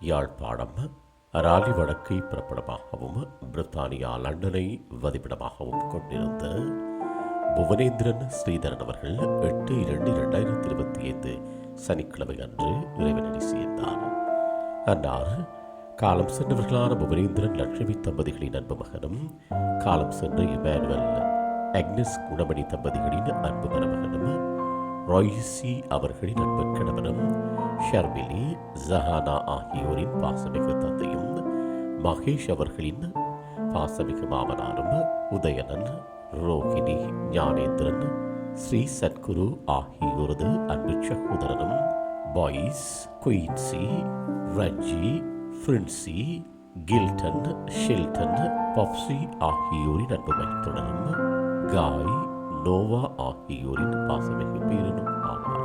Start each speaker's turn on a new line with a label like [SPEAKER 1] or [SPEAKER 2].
[SPEAKER 1] யாழ்ப்பாணம் ராலி வடக்கை பிறப்பிடமாகவும் பிரித்தானியா லண்டனை வதிப்பிடமாகவும் கொண்டிருந்த புவனேந்திரன் ஸ்ரீதரன் அவர்கள் எட்டு இரண்டு இரண்டாயிரத்தி இருபத்தி ஐந்து சனிக்கிழமை அன்று இறைவனடி சேர்ந்தார். அன்னார் காலம் சென்றவர்களான புவனேந்திரன் லட்சுமி தம்பதிகளின் அன்பு மகனும் காலம் சென்ற இமானுவல் அக்னஸ் குணமணி தம்பதிகளின் அன்பு மணமகனும் ராய்சி அவர்களின் அன்பு கணவனும் ஷர்மிலி ஜஹானா ஆகியோரின் பாசமிகு தந்தையும் மகேஷ் அவர்களின் பாசமிகு மாமனாரும் உதயனன் ரோகிணி ஞானேந்திரன் ஸ்ரீ சத்குரு ஆகியோரது அன்பு சகோதரனும் boys Quincy Ranji Princy Kilton Shilton Pepsi ஆகியோரின் அன்பு மைத்துடனும் காய் நோவா ஆகியோரின் பாசமிகு பேரனும் ஆவார்.